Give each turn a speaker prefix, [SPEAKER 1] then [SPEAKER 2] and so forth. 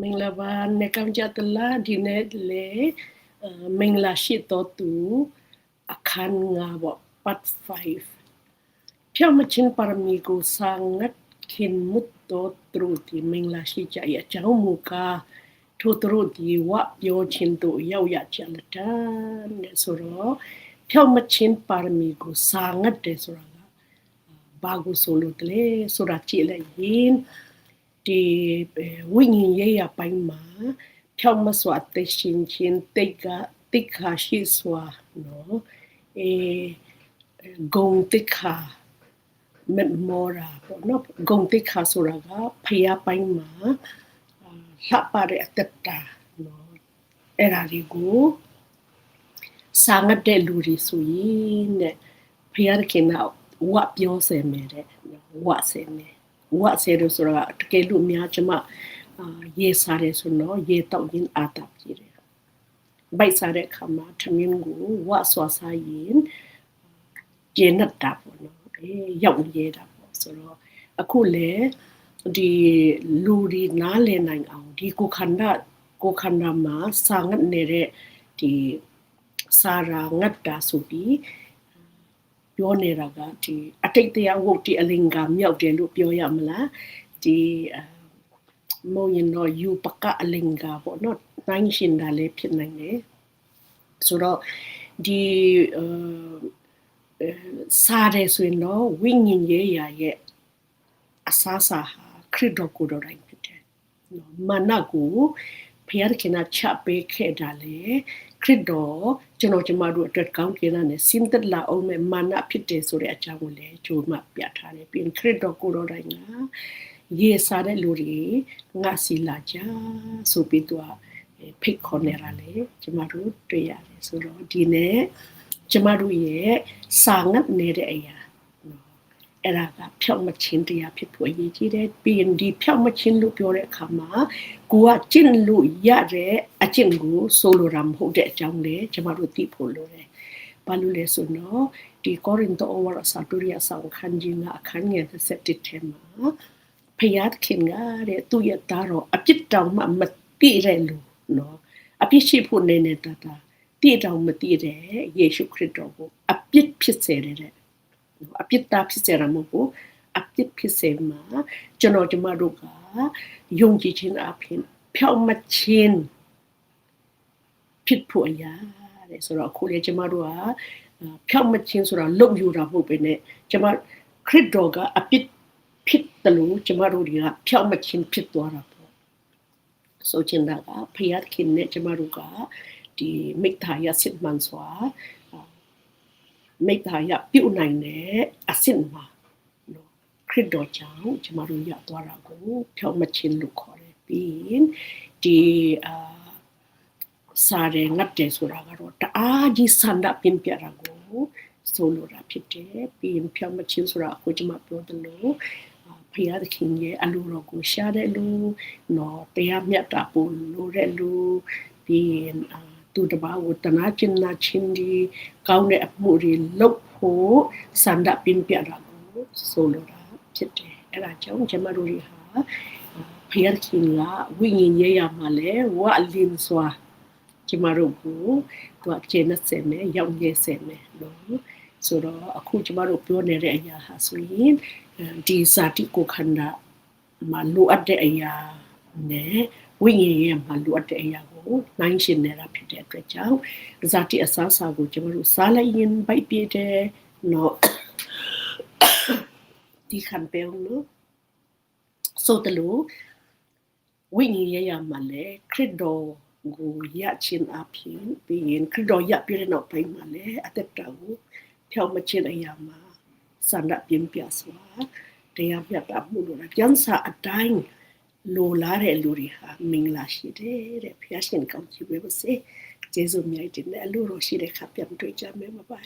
[SPEAKER 1] မင်္ဂလာပါနေကောင်ကြတလာဒီနေ့လေအာမင်္ဂလာရှိတော်သူအခန်းငါဘောပတ်5ဖြောမချင်းပါရမီကိုစာငတ်ခင်မတ်တော်သူဒီမင်္ဂလာရှိကြရအကြောင်းမူကားထိုသူတို့ဒီဝပြောချင်းတို့ရောက်ရကြလတာနဲ့ဆိုတော့ဖြောမချင်းပါရမီကိုစာငတ်တယ်ဆိုတာကဘာကိုဆိုလို့တလဲဆိုတာကြည့်လိုက်ရင် ဒီဝိညာဉ်ရေးရပိုင်းမှာဖြောင့်မစွာသိရှင်ချင်းတိတ်ကတိတ်ခါရှိစွာနော်အဲဂုံတိတ်ခါမမောရာပေါ့နော်ဂုံတိတ်ခါဆိုတာကဖျားပိုင်းမှာလှပတဲ့အတ္တနော်အဲ့ဒါလေးကိုစာငတ်တဲ့လူတွေဆိုရင်တဲ့ဖျားခင်ကဝတ်ပြောစင်မယ်တဲ့ဝတ်စင်မယ် ဝတ်ဆဲလို့ဆိုတော့တကယ်လို့များကျမအာရေစားတယ်ဆိုတော့ရေတောက်ရင်အာတာပြည်တယ်ဘိုက်စားတဲ့ခါမှာထမင်းကိုဝတ်ဆွာစားရင်ကျင်းတ်တာပေါ့နော်အေးရောက်ရဲတာပေါ့ဆိုတော့အခုလေဒီလူဒီနားလည်နိုင်အောင်ဒီကိုခန္ဓာကိုခန္ဓာမှာစာငတ်နေတဲ့ဒီစာရာငတ်တာဆိုပြီး ပြောနေတာကဒီအတိတ်တရားဝုတ်ဒီအလင်္ကာမြောက်တယ်လို့ပြောရမလားဒီမုံရင်တော့ယူပကအလင်္ကာပေါ့နော်နိုင်ရှင်တာလည်းဖြစ်နိုင်တယ်ဆိုတော့ဒီစားတယ်ဆိုရင်တော့ဝိညာဉ်ရေးရာရဲ့အစားစာဟာခရစ်တော်ကိုယ်တော်တိုင်ဖြစ်တယ်နော်မနကိုဖျားခင်ကချပေးခဲ့တာလေ ခရစ်တော်ကျွန်တော်ကျမတို့အတွက်ကောင်းကင်ကနေစင်သက်လာအောင်မဲ့မာနဖြစ်တယ်ဆိုတဲ့အကြောင်းကိုလည်းကြိုးမှပြထားတယ်ပြီးခရစ်တော်ကိုယ်တော်တိုင်ကရေစားတဲ့လူတွေငါစီလာကြဆိုပြီးတော့ဖိတ်ခေါ်နေတာလေကျမတို့တွေ့ရတယ်ဆိုတော့ဒီနေ့ကျမတို့ရဲ့စာငတ်နေတဲ့အရာ အဲ့ဒါကဖြောက်မချင်းတရားဖြစ်ဖို့အရေးကြီးတယ်ပြီးရင်ဒီဖြောက်မချင်းလို့ပြောတဲ့အခါမှာကိုကကျင့်လို့ရတဲ့အကျင့်ကိုဆိုလိုတာမဟုတ်တဲ့အကြောင်းလေကျမတို့သိဖို့လိုတယ်ဘာလို့လဲဆိုတော့ဒီကောရိန္သုဩဝါဒစာတူရိယဆောင်ခန်းကြီးကအခန်းငယ်17ထဲမှာဖယားခင်ကတဲ့သူ့ရဲ့သားတော်အပြစ်တောင်မှမသိတဲ့လူနော်အပြစ်ရှိဖို့နေနေတာတာတည်တောင်မတည်တဲ့ယေရှုခရစ်တော်ကိုအပြစ်ဖြစ်စေတဲ့ အပြစ်သားဖြစ်စေရမဟုတ်ဘူးအပြစ်ဖြစ်စေမှာကျွန်တော်ကျမတို့ကယုံကြည်ခြင်းအပြင်ဖြောက်မခြင်းဖြစ်ဖို့အရာတဲ့ဆိုတော့အခုလေကျမတို့ကဖြောက်မခြင်းဆိုတာလုံယူတာမဟုတ်ပဲねကျမခရစ်တော်ကအပြစ်ဖြစ်တယ်လို့ကျမတို့တွေကဖြောက်မခြင်းဖြစ်သွားတာပေါ့ဆိုချင်တာကဖယားခင်နဲ့ကျမတို့ကဒီမိသားရစစ်မှန်စွာ မိသားရပြုတ်နိုင်တဲ့အဆင့်မှာနော်ခရစ်တော်ကြောင့်ကျမတို့ရသွားတာကိုဖြောင်းမချင်းလို့ခေါ်တယ်ပြီးရင်ဒီအာစားရငတ်တယ်ဆိုတာကတော့တအားကြီးဆန္ဒပြင်းပြတာကိုဆိုလိုတာဖြစ်တယ်ပြီးရင်ဖြောင်းမချင်းဆိုတာအခုကျမပြောတယ်လို့ဖရာသခင်ရဲ့အလိုတော်ကိုရှားတဲ့လူနော်တရားမြတ်တာပို့လို့တဲ့လူပြီးရင်အာ သူတပါးကိုတနာကျင်နာချင်းဒီကောင်းတဲ့အမှုတွေလုပ်ဖို့စန္ဒပင်ပြတာကိုဆိုလိုတာဖြစ်တယ်အဲ့ဒါကြောင့်ကျမတို့တွေဟာဖယားခင်ကဝိညာဉ်ရေးရမှာလဲဝအလင်းစွာကျမတို့ကိုသူကကျင်းနေစေမယ်ရောက်ရစေမယ်လို့ဆိုတော့အခုကျမတို့ပြောနေတဲ့အရာဟာဆိုရင်ဒီဇာတိကိုခန္ဓာမှာလိုအပ်တဲ့အရာနဲ့ဝိညာဉ်ရဲ့မှာလိုအပ်တဲ့အရာကိုနိုင်ရှင်နေတာဖြစ်တဲ့ အတွက်ကြောင့်ဇာတိအစားအစာကိုကျွန်တော်တို့စားလိုက်ရင်ဗိုက်ပြည့်တယ်နော်ဒီခံပေအောင်လို့ဆိုတလို့ဝိညာဉ်ရဲ့ရမှာလေခရစ်တော်ကိုရချင်းအဖြစ်ပြီးရင်ခရစ်တော်ရပြည့်တဲ့နောက်ပိုင်းမှာလေအသက်တာကိုဖြောင်းမချင်အရာမှာစန္ဒပြင်းပြစွာတရားပြတာမှုလို့ကျန်းစာအတိုင်းလိုလားတဲ့လူတွေဟာမင်္ဂလာရှိတယ်တဲ့ဖျားရှင်ကောင်းချီးပေးပါစေ ကျေးဇူးများတင်တယ်အလိုတော်ရှိတဲ့ခါပြန်တွေ့ကြမယ်ပါပါ